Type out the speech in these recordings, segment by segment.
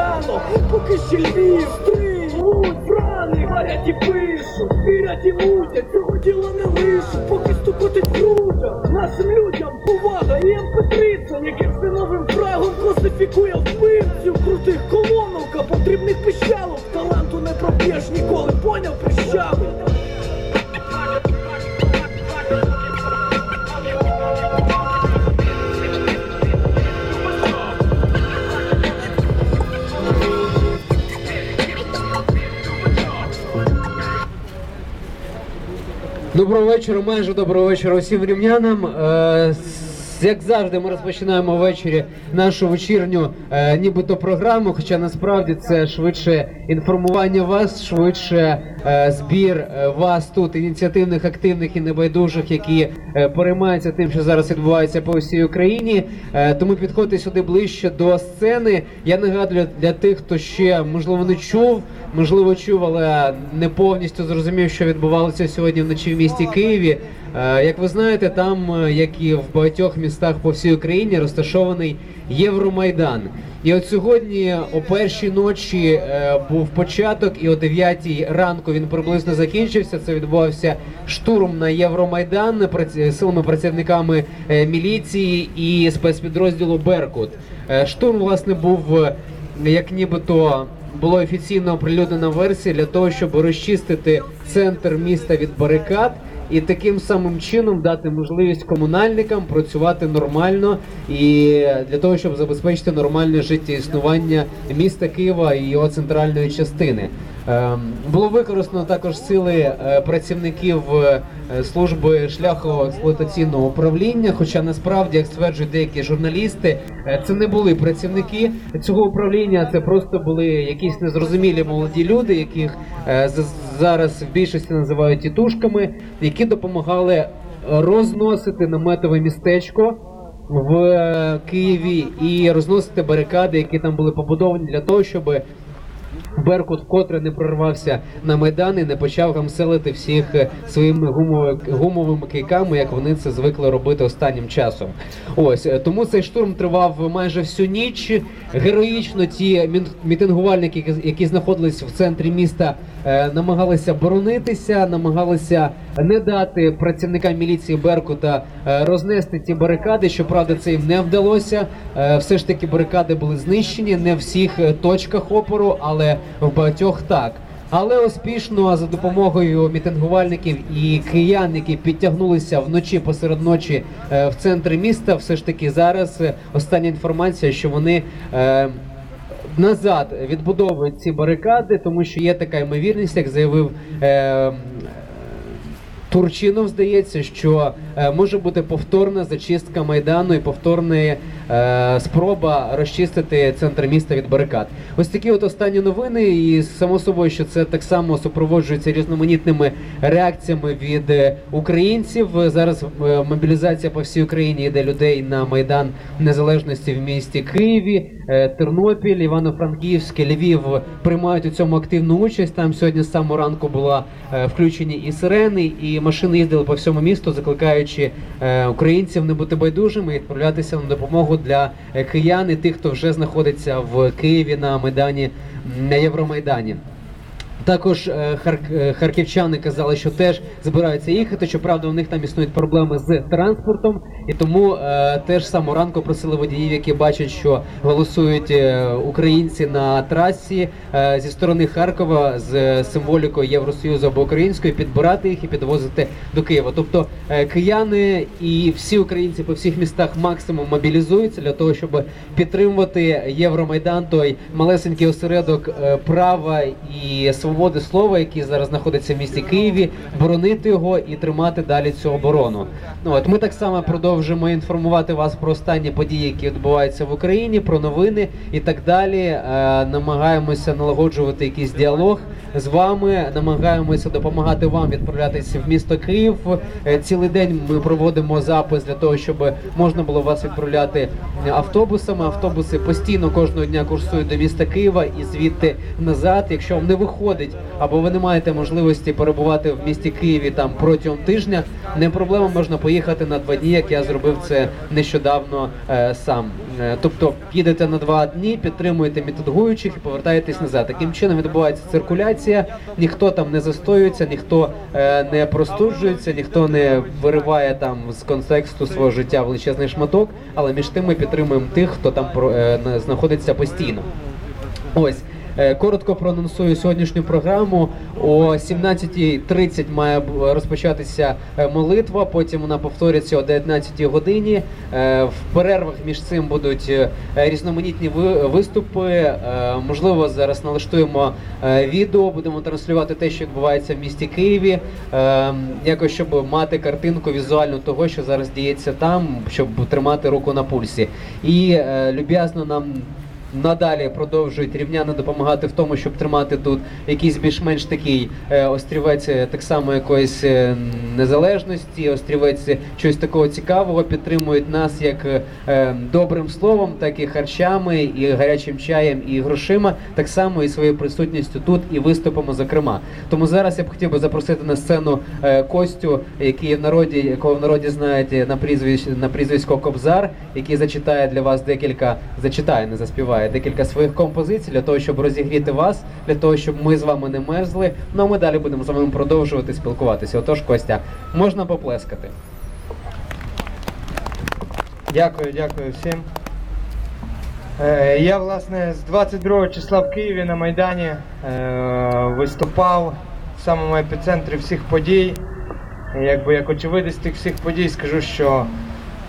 рано, поки ще Львів, стрій, руть, рани, варять і пишуть, вірять і мутять, цього діла не лишуть, поки стукотить грудя. Нашим людям повага і МП-30, яким новим фрагом класифікує вбивців крутих колоновка, потрібних пищалок, таланту не проб'єш ніколи, поняв прищавий. Доброго вечора, майже доброго вечора усім рівнянам. Як завжди, ми розпочинаємо ввечері нашу вечірню е, нібито програму, хоча насправді це швидше інформування вас, швидше е, збір е, вас тут, ініціативних, активних і небайдужих, які е, переймаються тим, що зараз відбувається по всій Україні. Е, тому підходьте сюди ближче до сцени. Я нагадую для тих, хто ще можливо не чув, можливо чув, але не повністю зрозумів, що відбувалося сьогодні вночі в місті Києві. Е, Як ви знаєте, там, е, як і в багатьох містах по всій Україні, розташований Євромайдан. І от сьогодні о першій ночі е, був початок, і о 9 ранку він приблизно закінчився. Це відбувався штурм на Євромайдан силами працівниками міліції і спецпідрозділу Беркут. Штурм, власне, був як нібито було офіційно оприлюднена версія для того, щоб розчистити центр міста від барикад і таким самим чином дати можливість комунальникам працювати нормально і для того, щоб забезпечити нормальне життєіснування міста Києва і його центральної частини. Ем, Було використано також сили е, працівників е, служби шляхово-експлуатаційного управління. Хоча насправді, як стверджують деякі журналісти, е, це не були працівники цього управління, це просто були якісь незрозумілі молоді люди, яких зараз в більшості називають тітушками, які допомагали розносити наметове містечко в е, Києві і розносити барикади, які там були побудовані для того, щоб Беркут вкотре не прорвався на майдан і не почав гамселити всіх е, своїми гумовими, кийками, як вони це звикли робити останнім часом. Ось е, тому цей штурм тривав майже всю ніч. Героїчно ті мітингувальники, які- знаходились в центрі міста, е, намагалися боронитися, намагалися не дати працівникам міліції Беркута рознести ці барикади. Щоправда, це їм не вдалося. Все ж таки барикади були знищені не всіх точках опору, але в багатьох так. Але успішно за допомогою мітингувальників і киян, які підтягнулися вночі посеред ночі е, в центрі міста, все ж таки зараз е, остання інформація, що вони. е, Назад відбудовують ці барикади, тому що є така ймовірність, як заявив Турчинов здається, що е, може бути повторна зачистка майдану і повторна е, спроба розчистити центр міста від барикад. Ось такі от останні новини, і само собою, що це так само супроводжується різноманітними реакціями від е, українців. Зараз мобілізація по всій Україні йде людей на майдан незалежності в місті Києві, Тернопіль, Івано-Франківськ, Львів приймають у цьому активну участь. Там сьогодні з самого ранку була е, включені і сирени, і машини їздили по всьому місту, закликаючи е, українців не бути байдужими і відправлятися на допомогу для е, киян і тих, хто вже знаходиться в Києві на майдані на Євромайдані. Також е, е, харківчани казали, що теж збираються їхати. Щоправда, у них там існують проблеми з транспортом, і тому е, теж з самого ранку просили водіїв, які бачать, що голосують українці на трасі зі сторони Харкова з символікою Євросоюзу або українською, підбирати їх і підвозити до Києва. Тобто кияни і всі українці по всіх містах максимум мобілізуються для того, щоб підтримувати Євромайдан, той малесенький осередок права і свободи слова, який зараз знаходиться в місті Києві, боронити його і тримати далі цю оборону. Ну от ми так само продовжуємо інформувати вас про останні події, які відбуваються в Україні, про новини і так далі. Е, намагаємося налагоджувати якийсь діалог з вами, намагаємося допомагати вам відправлятися в місто Київ. Е, Цілий день ми проводимо запис для того, щоб можна було вас відправляти автобусами. Автобуси постійно кожного дня курсують до міста Києва і звідти назад. Якщо вам не виходить або ви не маєте можливості перебувати в місті Києві там протягом тижня, не проблема можна поїхати на два дні, як я зробив це нещодавно е, сам. Е, Тобто їдете на два дні, підтримуєте мітингуючих і повертаєтесь назад. Таким чином відбувається циркуляція, ніхто там не застоюється, ніхто е, не простуджується, ніхто не вириває там з контексту свого життя величезний шматок, але між тим ми підтримуємо тих, хто там про- е, знаходиться постійно. Ось. Е, Коротко проанонсую сьогоднішню програму. О 17.30 має розпочатися е, молитва, потім вона повториться о 19 годині. Е, В перервах між цим будуть різноманітні виступи. Можливо, зараз налаштуємо відео, будемо транслювати те, що відбувається в місті Києві. Якось щоб мати картинку візуальну того, що зараз діється там, щоб тримати руку на пульсі. І люб'язно нам надалі продовжують рівняно допомагати в тому, щоб тримати тут якийсь більш-менш такий е, острівець е, так само якоїсь е, незалежності, острівець чогось такого цікавого, підтримують нас як добрим словом, так і харчами, і гарячим чаєм, і грошима, так само і своєю присутністю тут і виступами, зокрема. Тому зараз я б хотів би запросити на сцену Костю, який в народі, якого в народі знаєте на прізвищ на прізвисько Кобзар, який зачитає для вас декілька, зачитає, не заспіває декілька своїх композицій для того, щоб розігріти вас, для того, щоб ми з вами не мерзли. Ну а ми далі будемо з вами продовжувати спілкуватися. Отож, Костя, можна поплескати. Дякую, дякую всім. Е, Я, власне, з 22 числа в Києві на Майдані е, виступав в самому епіцентрі всіх подій. Якби як очевидець тих всіх подій, скажу, що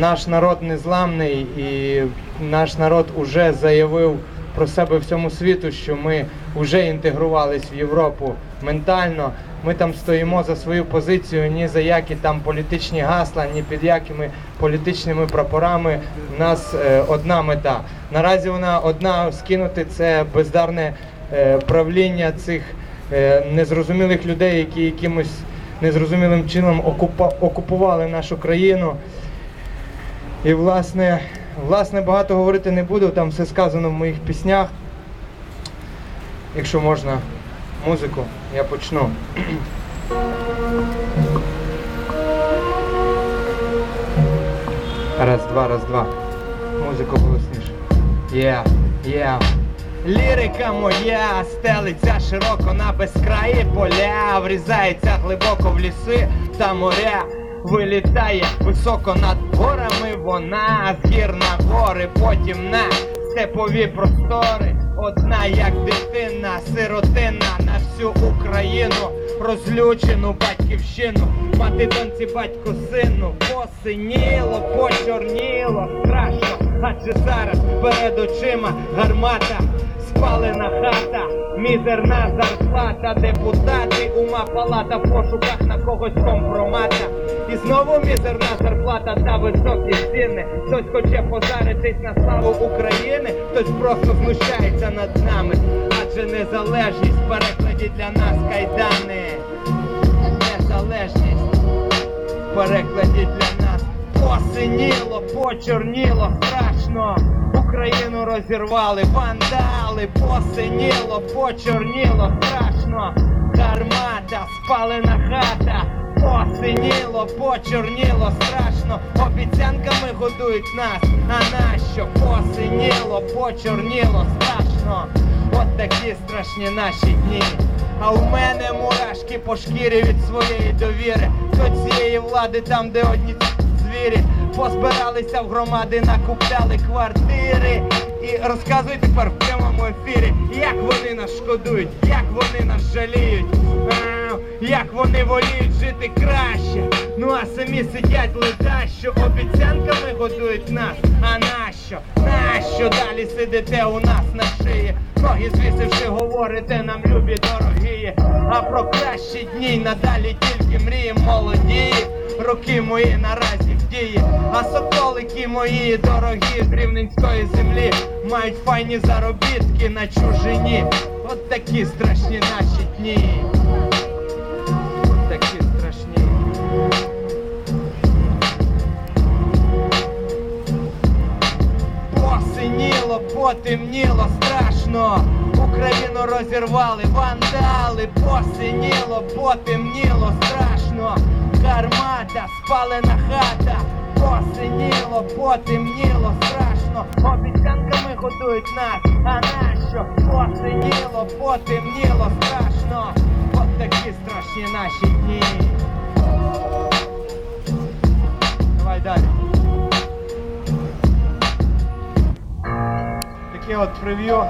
наш народ незламний і наш народ уже заявив про себе всьому світу, що ми вже інтегрувались в Європу ментально. Ми там стоїмо за свою позицію, ні за які там політичні гасла, ні під якими політичними прапорами. У нас е, одна мета. Наразі вона одна скинути це бездарне е, правління цих е, незрозумілих людей, які якимось незрозумілим чином окупували нашу країну. І власне, власне, багато говорити не буду, там все сказано в моїх піснях. Якщо можна, музику, я почну. Раз, два, раз, два. Музику голосніше. Yeah, yeah. Лірика моя стелиться широко на безкраї поля, врізається глибоко в ліси та моря. Вилітає високо над горами вона з гір на гори, потім на степові простори. Одна як дитина, сиротина на всю Україну, розлючену батьківщину, мати доньці, батько сину, посиніло, почорніло, страшно, адже зараз перед очима гармата, спалена хата, мізерна зарплата, депутати, ума палата, в пошуках на когось компромата. І знову мізерна зарплата та високі ціни. Хтось хоче позаритись на славу України, хтось просто знущається над нами. Адже незалежність в перекладі для нас кайдани. Незалежність в перекладі для нас посиніло, почорніло, страшно. Україну розірвали, вандали, посиніло, почорніло, страшно. Гармата, спалена хата, посиніло, почорніло, страшно. Обіцянками годують нас, а нащо? Посиніло, почорніло, страшно. От такі страшні наші дні. А у мене мурашки по шкірі від своєї довіри. До цієї влади там, де одні звірі позбиралися в громади, накупляли квартири. І розказують тепер в прямому ефірі, як вони нас шкодують, як вони нас жаліють, як вони воліють жити краще. Ну а самі сидять ледащо, обіцянками годують нас. А нащо? Нащо далі сидите у нас на шиї? Ноги звісивши, говорите нам любі дорогі. А про кращі дні надалі тільки мрії молоді. Роки мої наразі в дії, а соколики мої дорогі з рівненської землі мають файні заробітки на чужині. От такі страшні наші дні. Потемніло, страшно. Україну розірвали, вандали, посиніло, потемніло, страшно. Гармата, спалена хата, посиніло, потемніло, страшно. обіцянками годують нас, а нащо? Посиніло, потемніло, страшно, от такі страшні наші дні. Давай далі. Таке от прев'ю.